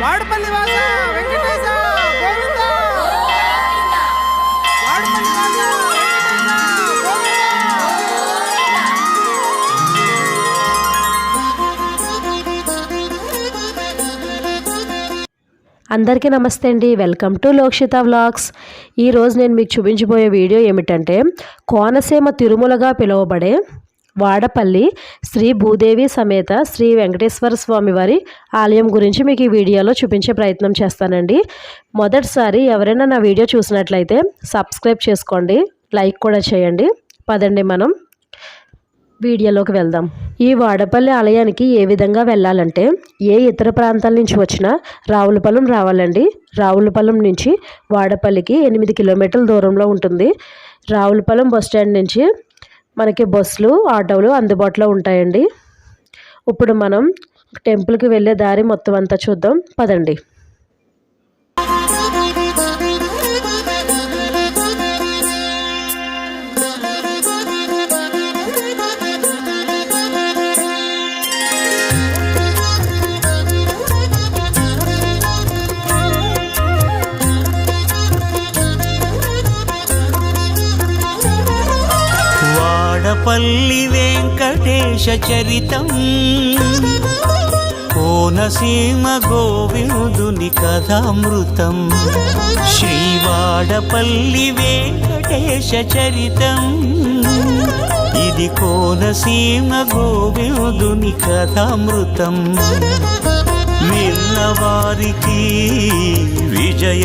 వాడపల్లి వాస వెంకటేశ అందరికీ నమస్తే అండి. Welcome to Lokshita vlogs. ఈరోజు నేను మీకు చూపించబోయే వీడియో ఏమిటంటే కోనసీమ తిరుమలగా పిలువబడే వాడపల్లి శ్రీ భూదేవి సమేత శ్రీ వెంకటేశ్వర స్వామి వారి ఆలయం గురించి మీకు ఈ వీడియోలో చూపించే ప్రయత్నం చేస్తానండి. మొదటిసారి ఎవరైనా నా వీడియో చూసినట్లయితే సబ్స్క్రైబ్ చేసుకోండి లైక్ కూడా చేయండి. పదండి మనం వీడియోలోకి వెళ్దాం. ఈ వాడపల్లి ఆలయానికి ఏ విధంగా వెళ్ళాలంటే ఏ ఇతర ప్రాంతాల నుంచి వచ్చినా రావులపాలెం రావాలండి. రావులపాలెం నుంచి వాడపల్లికి ఎనిమిది కిలోమీటర్ల దూరంలో ఉంటుంది. రావులపాలెం బస్ స్టాండ్ నుంచి మనకి బస్సులు ఆటోలు అందుబాటులో ఉంటాయండి. ఇప్పుడు మనం టెంపుల్కి వెళ్ళే దారి మొత్తం అంతా చూద్దాం. పదండి. వాడపల్లి వెంకటేశ చరితం. కోనసీమ గోవిందుని కథామృతం. శ్రీవాడపల్లి వెంకటేశ చరితం. ఇది కోనసీమ గోవిందుని కథామృతం. విన్నవారికి విజయ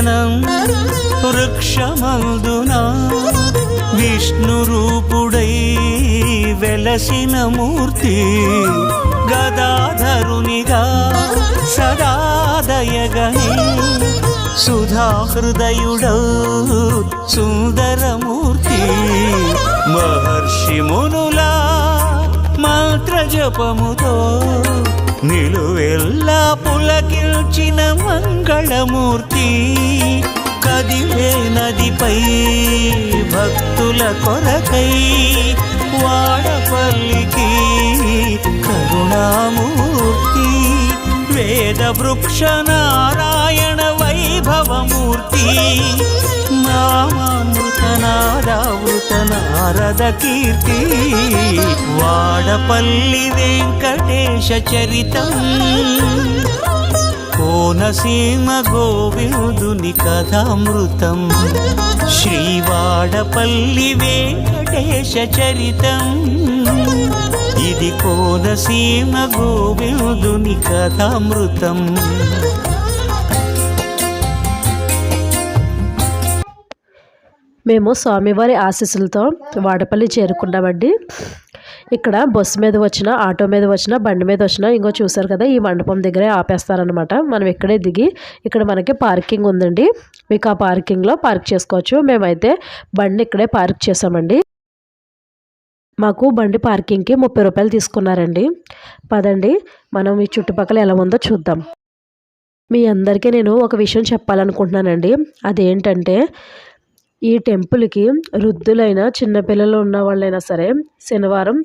చందనం వృక్షమందున విష్ణు రూపుడై వెలసిన మూర్తి గదాధరునిగా సదాదయగని సుధాహృదయుడౌ సుందరమూర్తి మహర్షి మునులా మంత్ర జపముతో నిలువెల్లా పులకిల్చిన మంగళమూర్తి కదిలే నదిపై భక్తుల కొరకై వాడపల్లికి కరుణామూర్తి వేద వృక్ష నారాయణ వైభవమూర్తి నామామృత నారావృత నారద కీర్తి వాడపల్లి వెంకటేశ చరితం. కోనసీమ గోవిందుని కథామృతం. శ్రీవాడపల్లి వెంకటేశ చరితం. ఇది కోనసీమ గోవిందుని కథామృతం. మేము స్వామివారి ఆశీస్సులతో వాడపల్లి చేరుకున్నామండి. ఇక్కడ బస్సు మీద వచ్చిన ఆటో మీద వచ్చిన బండి మీద వచ్చిన ఇంకో చూసారు కదా ఈ మండపం దగ్గరే ఆపేస్తారనమాట మనం ఇక్కడే దిగి ఇక్కడ మనకి పార్కింగ్ ఉందండి. మీకు ఆ పార్కింగ్లో పార్క్ చేసుకోవచ్చు. మేమైతే బండి ఇక్కడే పార్క్ చేసామండి. మాకు బండి పార్కింగ్కి ముప్పై రూపాయలు తీసుకున్నారండి. పదండి మనం ఈ చుట్టుపక్కల ఎలా ఉందో చూద్దాం. మీ అందరికీ నేను ఒక విషయం చెప్పాలనుకుంటున్నానండి. అదేంటంటే ఈ టెంపుల్కి వృద్ధులైన చిన్నపిల్లలు ఉన్న వాళ్ళైనా సరే శనివారం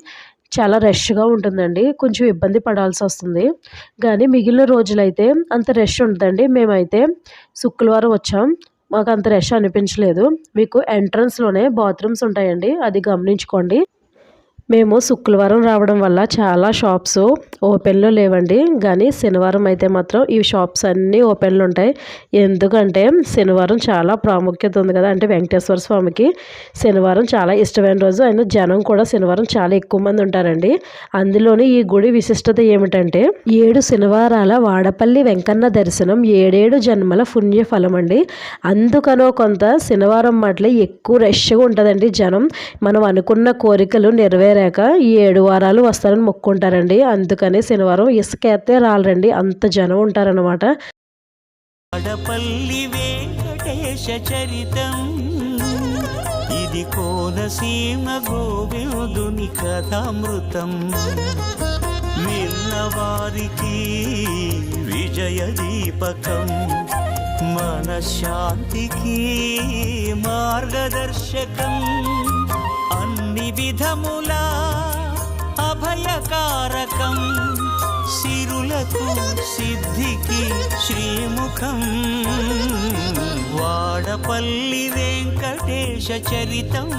చాలా రష్గా ఉంటుందండి. కొంచెం ఇబ్బంది పడాల్సి వస్తుంది. కానీ మిగిలిన రోజులైతే అంత రష్ ఉంటుందండి మేమైతే శుక్రవారం వచ్చాం. మాకు అంత రష్ అనిపించలేదు. మీకు ఎంట్రన్స్లోనే బాత్రూమ్స్ ఉంటాయండి. అది గమనించుకోండి. మేము శుక్రవారం రావడం వల్ల చాలా షాప్స్ ఓపెన్లో లేవండి. కానీ శనివారం అయితే మాత్రం ఈ షాప్స్ అన్నీ ఓపెన్లు ఉంటాయి. ఎందుకంటే శనివారం చాలా ప్రాముఖ్యత ఉంది కదా అంటే వెంకటేశ్వర స్వామికి. శనివారం చాలా ఇష్టమైన రోజు. ఆయన జనం కూడా శనివారం చాలా ఎక్కువ మంది ఉంటారండి. అందులోని ఈ గుడి విశిష్టత ఏమిటంటే ఏడు శనివారాల వాడపల్లి వెంకన్న దర్శనం ఏడేడు జన్మల పుణ్య ఫలం అండి అందుకనో కొంత శనివారం మాటలే ఎక్కువ రష్గా ఉంటుందండి జనం. మనం అనుకున్న కోరికలు నెరవేరాక ఈ ఏడు వారాలు వస్తారని మొక్కుంటారండి. అందుకని శనివారం ఇసుకెత్తే రాలరండి అంత జనం ఉంటారనమాట చరితం. ఇది కోనసీమ గోవిందుని కథామృతం. విన్నవారికి విజయ దీపకం. మనశ్శాంతికి మార్గదర్శకం. అన్ని విధములా అభయకారకం. సిరులకు సిద్ధికి శ్రీముఖం. వాడపల్లి వెంకటేశ చరితం.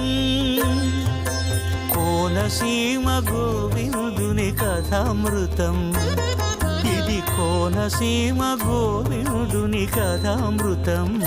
కోనసీమ గోవిందుని కథామృతం. ఇది కోనసీమ గోవిందుని కథామృతం.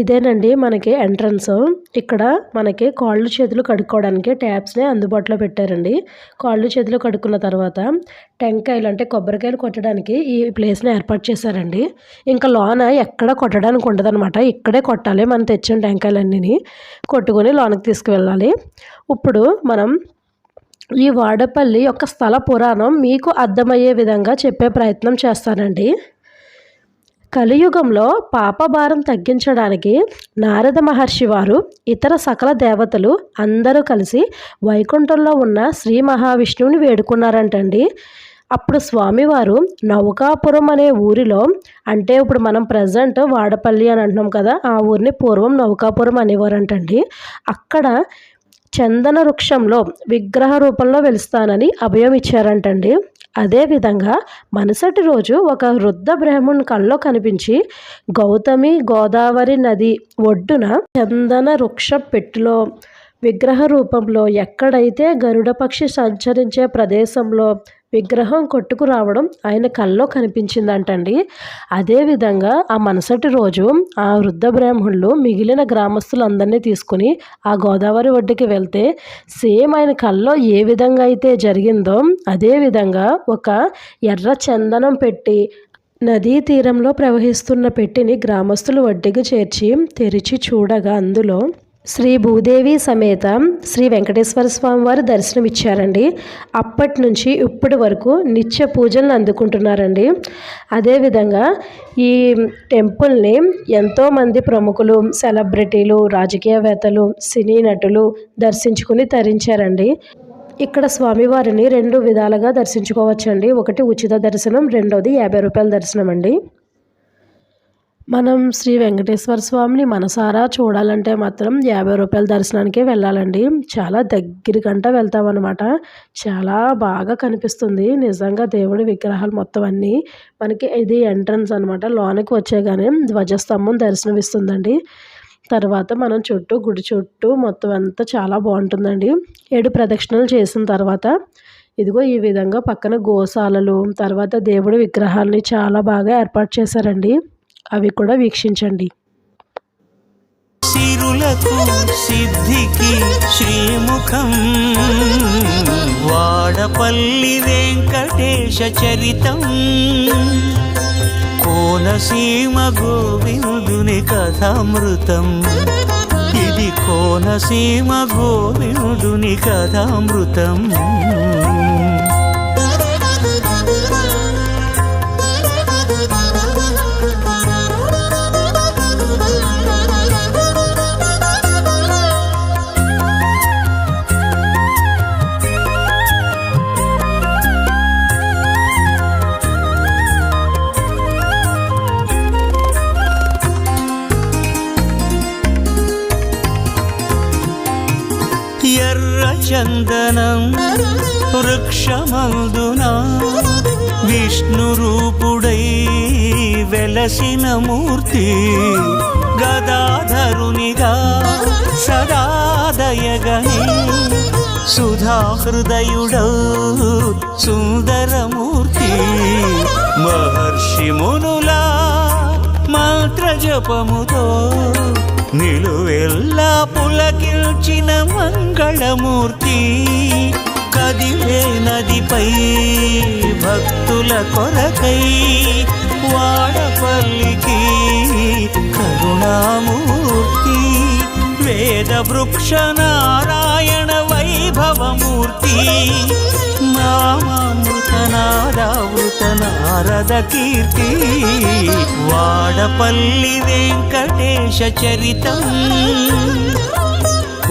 ఇదేనండి మనకి ఎంట్రన్స్. ఇక్కడ మనకి కాళ్ళు చేతులు కడుక్కోవడానికి ట్యాప్స్ని అందుబాటులో పెట్టారండి. కాళ్ళు చేతులు కడుక్కున్న తర్వాత టెంకాయలు అంటే కొబ్బరికాయలు కొట్టడానికి ఈ ప్లేస్ని ఏర్పాటు చేశారండి. ఇంకా లోన ఎక్కడ కొట్టడానికి ఉండదనమాట ఇక్కడే కొట్టాలి మనం తెచ్చిన టెంకాయలన్నీ కొట్టుకొని లోనకి తీసుకువెళ్ళాలి. ఇప్పుడు మనం ఈ వాడపల్లి యొక్క స్థల పురాణం మీకు అర్థమయ్యే విధంగా చెప్పే ప్రయత్నం చేస్తానండి. కలియుగంలో పాపభారం తగ్గించడానికి నారద మహర్షి వారు ఇతర సకల దేవతలు అందరూ కలిసి వైకుంఠంలో ఉన్న శ్రీ మహావిష్ణువుని వేడుకున్నారంటండి. అప్పుడు స్వామివారు నౌకాపురం అనే ఊరిలో అంటే ఇప్పుడు మనం ప్రజెంట్ వాడపల్లి అని అంటున్నాం కదా ఆ ఊరిని పూర్వం నౌకాపురం అనేవారంటండి. అక్కడ చందన వృక్షంలో విగ్రహ రూపంలో వెలుస్తానని అభయం ఇచ్చారంటండి. అదేవిధంగా మరుసటి రోజు ఒక వృద్ధ బ్రాహ్మణ్ కళ్ళలో కనిపించి గౌతమి గోదావరి నది ఒడ్డున చందన వృక్ష పెట్టులో విగ్రహ రూపంలో ఎక్కడైతే గరుడ పక్షి సంచరించే ప్రదేశంలో విగ్రహం కొట్టుకు రావడం ఆయన కల్లో కనిపించిందంటండి. అదేవిధంగా ఆ మరుసటి రోజు ఆ వృద్ధ బ్రాహ్మణులు మిగిలిన గ్రామస్తులందరినీ తీసుకుని ఆ గోదావరి ఒడ్డుకి వెళ్తే సేమ్ ఆయన కల్లో ఏ విధంగా అయితే జరిగిందో అదే విధంగా ఒక ఎర్ర చందనం పెట్టి నదీ తీరంలో ప్రవహిస్తున్న పెట్టిని గ్రామస్తులు వడ్డీకి చేర్చి తెరిచి చూడగా అందులో శ్రీ భూదేవి సమేత శ్రీ వెంకటేశ్వర స్వామి వారు దర్శనమిచ్చారండి. అప్పటి నుంచి ఇప్పటి వరకు నిత్య పూజలను అందుకుంటున్నారండి. అదేవిధంగా ఈ టెంపుల్ని ఎంతోమంది ప్రముఖులు సెలబ్రిటీలు రాజకీయవేత్తలు సినీ నటులు దర్శించుకుని తరించారండి. ఇక్కడ స్వామివారిని రెండు విధాలుగా దర్శించుకోవచ్చండి. ఒకటి ఉచిత దర్శనం రెండోది యాభై రూపాయల దర్శనం అండి మనం శ్రీ వెంకటేశ్వర స్వామిని మనసారా చూడాలంటే మాత్రం యాభై రూపాయల దర్శనానికే వెళ్ళాలండి. చాలా దగ్గరికంట వెళ్తామన్నమాట. చాలా బాగా కనిపిస్తుంది. నిజంగా దేవుడి విగ్రహాలు మొత్తం అన్నీ మనకి ఇది ఎంట్రన్స్ అనమాట లోనికి వచ్చేగానే ధ్వజస్తంభం దర్శనమిస్తుందండి. తర్వాత మనం చుట్టూ గుడి చుట్టూ మొత్తం అంతా చాలా బాగుంటుందండి. ఏడు ప్రదక్షిణలు చేసిన తర్వాత ఇదిగో ఈ విధంగా పక్కన గోశాలలు తర్వాత దేవుడి విగ్రహాలని చాలా బాగా ఏర్పాటు చేశారండి. అవి కూడా వీక్షించండి. సిరులకు సిద్ధికి శ్రీముఖం. వాడపల్లి వెంకటేశ చరితం. కోనసీమ గోవిందుని కథామృతం. ఇది కోనసీమ గోవిందుని కథామృతం. మూర్తి గదాధరునిగా సదాదయగని సుధాహృదయుడౌ సుందరమూర్తి. మహర్షి మునులా మంత్ర జపముతో నిలువెల్లా పులకిల్చిన మంగళమూర్తి. కదిలే నదిపై భక్తుల కొరకై వాడపల్లికి కరుణామూర్తి వేద వృక్ష నారాయణ వైభవమూర్తి నామామృత నారావృత నారద కీర్తి వాడపల్లి వెంకటేశ చరితం.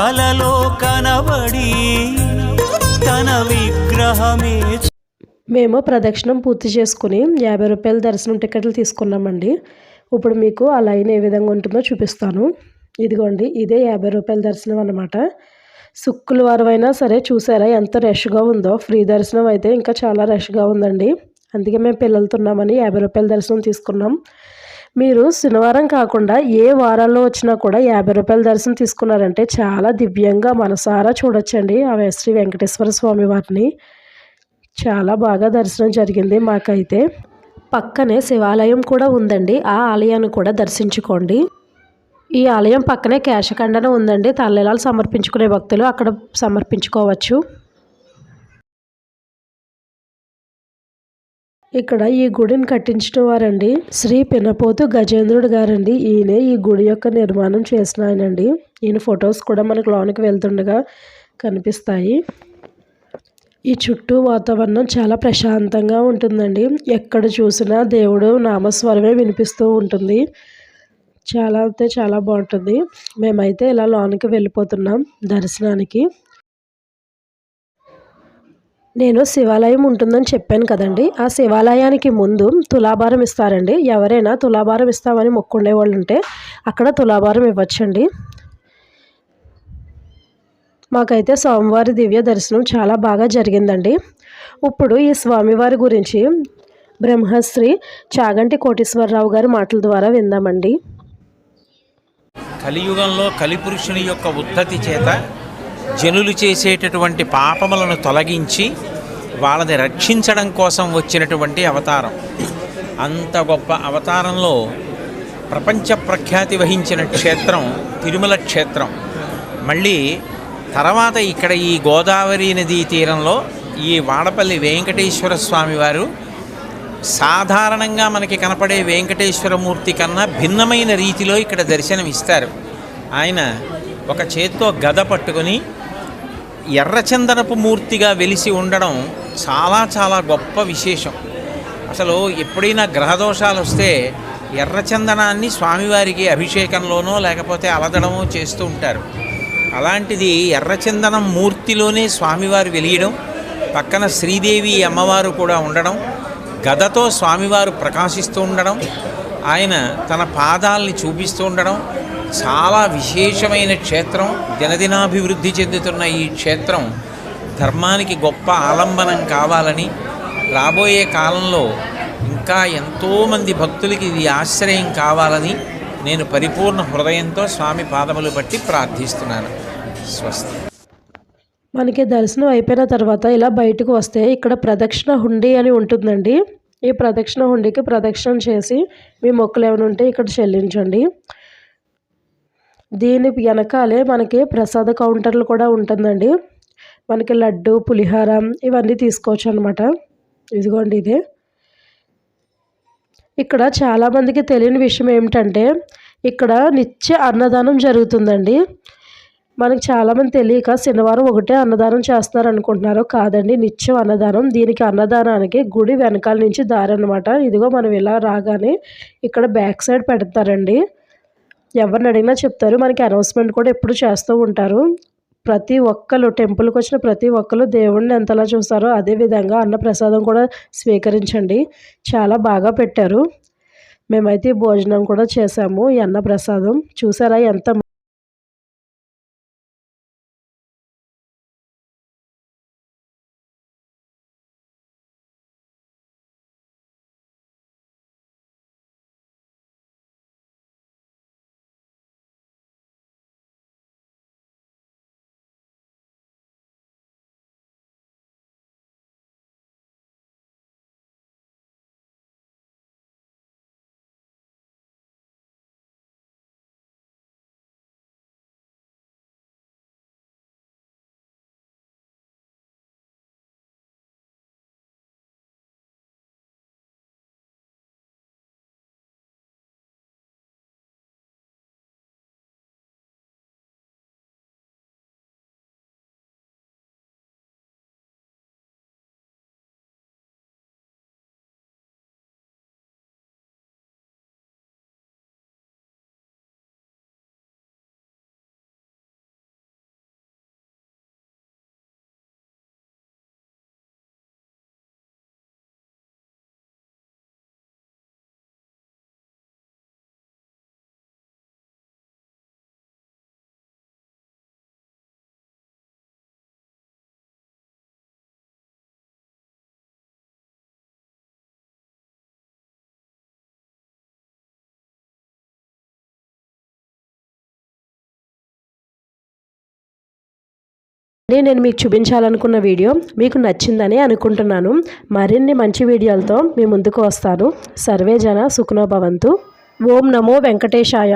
కలలో కనబడి తన విగ్రహమే మేము ప్రదక్షిణం పూర్తి చేసుకుని యాభై రూపాయల దర్శనం టికెట్లు తీసుకున్నామండి. ఇప్పుడు మీకు ఆ లైన్ ఏ విధంగా ఉంటుందో చూపిస్తాను. ఇదిగోండి ఇదే యాభై రూపాయల దర్శనం అన్నమాట. శుక్రవారం అయినా సరే చూసారా ఎంత రష్గా ఉందో. ఫ్రీ దర్శనం అయితే ఇంకా చాలా రష్గా ఉందండి. అందుకే మేము పిల్లలతున్నామని యాభై రూపాయల దర్శనం తీసుకున్నాం. మీరు శనివారం కాకుండా ఏ వారాల్లో వచ్చినా కూడా యాభై రూపాయల దర్శనం తీసుకున్నారంటే చాలా దివ్యంగా మనసారా చూడొచ్చండి ఆ శ్రీ వెంకటేశ్వర స్వామి వారిని. చాలా బాగా దర్శనం జరిగింది మాకైతే. పక్కనే శివాలయం కూడా ఉందండి. ఆ ఆలయాన్ని కూడా దర్శించుకోండి. ఈ ఆలయం పక్కనే కేశఖండన ఉందండి. తల్లెలాలు సమర్పించుకునే భక్తులు అక్కడ సమర్పించుకోవచ్చు. ఇక్కడ ఈ గుడిని కట్టించిన వారండి. శ్రీ పినపోతు గజేంద్రుడు గారండి. ఈయనే ఈ గుడి యొక్క నిర్మాణం చేసిన ఆయనండి. ఈయన ఫొటోస్ కూడా మనకు లోనికి వెళ్తుండగా కనిపిస్తాయి. ఈ చుట్టూ వాతావరణం చాలా ప్రశాంతంగా ఉంటుందండి. ఎక్కడ చూసినా దేవుడు నామస్వరమే వినిపిస్తూ ఉంటుంది. చాలా అయితే చాలా బాగుంటుంది. మేమైతే ఇలా లోనికి వెళ్ళిపోతున్నాం దర్శనానికి. నేను శివాలయం ఉంటుందని చెప్పాను కదండి. ఆ శివాలయానికి ముందు తులాభారం ఇస్తారండి. ఎవరైనా తులాభారం ఇస్తామని మొక్కుండే వాళ్ళు ఉంటే అక్కడ తులాభారం ఇవ్వచ్చండి. మాకైతే స్వామివారి దివ్య దర్శనం చాలా బాగా జరిగిందండి. ఇప్పుడు ఈ స్వామివారి గురించి బ్రహ్మశ్రీ చాగంటి కోటేశ్వరరావు గారి మాటల ద్వారా విందామండి. కలియుగంలో కలిపురుషుని యొక్క ఉత్పత్తి చేత జనులు చేసేటటువంటి పాపములను తొలగించి వాళ్ళని రక్షించడం కోసం వచ్చినటువంటి అవతారం. అంత గొప్ప అవతారంలో ప్రపంచ ప్రఖ్యాతి వహించిన క్షేత్రం తిరుమల క్షేత్రం. మళ్ళీ తర్వాత ఇక్కడ ఈ గోదావరి నదీ తీరంలో ఈ వాడపల్లి వెంకటేశ్వర స్వామి వారు సాధారణంగా మనకి కనపడే వెంకటేశ్వరమూర్తి కన్నా భిన్నమైన రీతిలో ఇక్కడ దర్శనం ఇస్తారు ఆయన ఒక చేత్తో గద పట్టుకొని ఎర్రచందనపు మూర్తిగా వెలిసి ఉండడం చాలా చాలా గొప్ప విశేషం. అసలు ఎప్పుడైనా గ్రహదోషాలు వస్తే ఎర్రచందనాన్ని స్వామివారికి అభిషేకంలోనో లేకపోతే అలదడమో చేస్తూ ఉంటారు. అలాంటిది ఎర్రచందనం మూర్తిలోనే స్వామివారు వెలియడం పక్కన శ్రీదేవి అమ్మవారు కూడా ఉండడం గదతో స్వామివారు ప్రకాశిస్తూ ఉండడం ఆయన తన పాదాలని చూపిస్తూ ఉండడం చాలా విశేషమైన క్షేత్రం దినదినాభివృద్ధి చెందుతున్న ఈ క్షేత్రం ధర్మానికి గొప్ప ఆలంబనం కావాలని రాబోయే కాలంలో ఇంకా ఎంతోమంది భక్తులకి ఇది ఆశ్రయం కావాలని నేను పరిపూర్ణ హృదయంతో స్వామి పాదములు బట్టి ప్రార్థిస్తున్నాను. స్వస్తి. మనకి దర్శనం అయిపోయిన తర్వాత ఇలా బయటకు వస్తే ఇక్కడ ప్రదక్షిణ హుండీ అని ఉంటుందండి. ఈ ప్రదక్షిణ హుండీకి ప్రదక్షిణ చేసి మీ మొక్కులు ఏమైనా ఉంటే ఇక్కడ చెల్లించండి. దీని వెనకాలే మనకి ప్రసాద కౌంటర్లు కూడా ఉంటుందండి. మనకి లడ్డు పులిహార ఇవన్నీ తీసుకోవచ్చు అనమాట ఇదిగోండి ఇది. ఇక్కడ చాలామందికి తెలియని విషయం ఏమిటంటే ఇక్కడ నిత్య అన్నదానం జరుగుతుందండి. మనకి చాలామంది తెలియక శనివారం ఒకటే అన్నదానం చేస్తున్నారు అనుకుంటున్నారు కాదండి. నిత్యం అన్నదానం దీనికి అన్నదానానికి గుడి వెనకాల నుంచి దారి అనమాట ఇదిగో మనం ఇలా రాగానే ఇక్కడ బ్యాక్ సైడ్ పెడతారండి. ఎవరిని అడిగినా చెప్తారు. మనకి అనౌన్స్మెంట్ కూడా ఎప్పుడు చేస్తూ ఉంటారు. ప్రతి ఒక్కరు టెంపుల్కి వచ్చిన ప్రతి ఒక్కరు దేవుణ్ణి ఎంతలా చూస్తారో అదే విధంగా అన్నప్రసాదం కూడా స్వీకరించండి. చాలా బాగా పెట్టారు. మేమైతే భోజనం కూడా చేసాము ఈ అన్నప్రసాదం చూసారా ఎంత నేను మీకు చూపించాలనుకున్న వీడియో మీకు నచ్చిందని అనుకుంటున్నాను. మరిన్ని మంచి వీడియోలతో మీ ముందుకు వస్తాను. సర్వేజన సుఖనోభవంతు ఓం నమో వెంకటేశాయ.